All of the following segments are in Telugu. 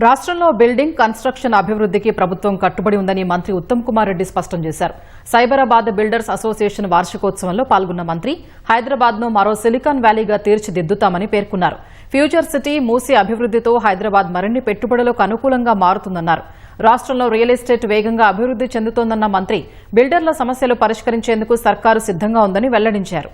రాష్ట్రంలో బిల్డింగ్ కన్స్ట్రక్షన్ అభివృద్ధికి ప్రభుత్వం కట్టుబడి ఉందని మంత్రి ఉత్తమ్ కుమార్ రెడ్డి స్పష్టం చేశారు. సైబరాబాద్ బిల్డర్స్ అసోసియేషన్ వార్షికోత్సవంలో పాల్గొన్న మంత్రి హైదరాబాద్ను మరో సిలికాన్ వ్యాలీగా తీర్చిదిద్దుతామని పేర్కొన్నారు. ఫ్యూచర్ సిటీ మూసి అభివృద్ధితో హైదరాబాద్ మరిన్ని పెట్టుబడులకు అనుకూలంగా మారుతుందన్నారు. రాష్ట్రంలో రియల్ ఎస్టేట్ వేగంగా అభివృద్ది చెందుతోందన్న మంత్రి బిల్డర్ల సమస్యలు పరిష్కరించేందుకు సర్కారు సిద్దంగా ఉందని వెల్లడించారు.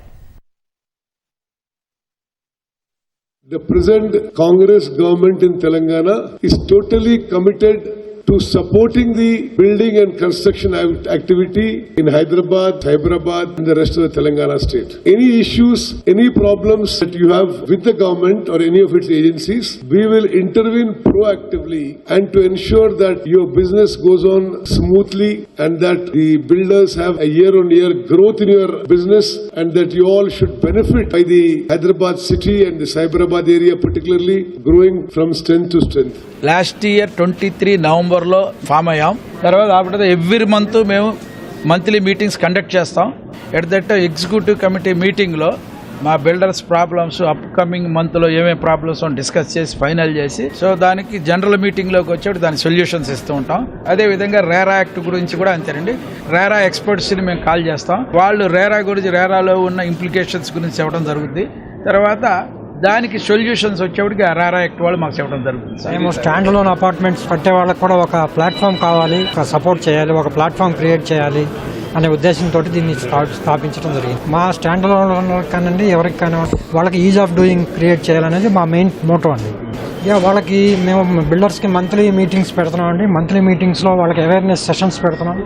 The present Congress government in Telangana is totally committed to supporting the building and construction activity in Hyderabad, Hyderabad and the rest of the Telangana state. Any issues, any problems that you have with the government or any of its agencies, we will intervene proactively and to ensure that your business goes on smoothly and that the builders have a year-on-year growth in your business and that you all should benefit by the Hyderabad city and the Hyderabad area particularly growing from strength to strength. Last year 23 November నవంబర్లో ఫామ్ అయ్యాం. తర్వాత ఆఫ్టర్ ఎవ్రీ మంత్ మేము మంత్లీ మీటింగ్స్ కండక్ట్ చేస్తాం. ఎట్ దట్ ఎగ్జిక్యూటివ్ కమిటీ మీటింగ్లో మా బిల్డర్స్ ప్రాబ్లమ్స్ అప్ కమింగ్ మంత్లో ఏమేమి ప్రాబ్లమ్స్ డిస్కస్ చేసి ఫైనల్ చేసి సో దానికి జనరల్ మీటింగ్లోకి వచ్చేప్పుడు దాని సొల్యూషన్స్ ఇస్తూ ఉంటాం. అదేవిధంగా రేరా యాక్ట్ గురించి కూడా అంతేనండి. రేరా ఎక్స్పర్ట్స్ని మేము కాల్ చేస్తాం. వాళ్ళు రేరా గురించి రేరాలో ఉన్న ఇంప్లికేషన్స్ గురించి చెప్పడం జరుగుద్ది. తర్వాత దానికి సొల్యూషన్స్ వచ్చేప్పటికి అరారా రేరా యాక్ట్ వాళ్ళు మాకు చెప్పడం జరుగుతుంది. సార్ మేము స్టాండ్ లోన్ అపార్ట్మెంట్స్ కట్టే వాళ్ళకి కూడా ఒక ప్లాట్ఫామ్ కావాలి ఒక సపోర్ట్ చేయాలి ఒక ప్లాట్ఫామ్ క్రియేట్ చేయాలి అనే ఉద్దేశంతో దీన్ని స్థాపించడం జరిగింది. మా స్టాండ్ లోన్ కానివ్వండి ఎవరికి కానివ్వండి వాళ్ళకి ఈజ్ ఆఫ్ డూయింగ్ క్రియేట్ చేయాలనేది మా మెయిన్ మోటో అండి. ఇక వాళ్ళకి మేము బిల్డర్స్కి మంత్లీ మీటింగ్స్ పెడుతున్నాం అండి మంత్లీ మీటింగ్స్లో వాళ్ళకి అవేర్నెస్ సెషన్స్ పెడుతున్నాం.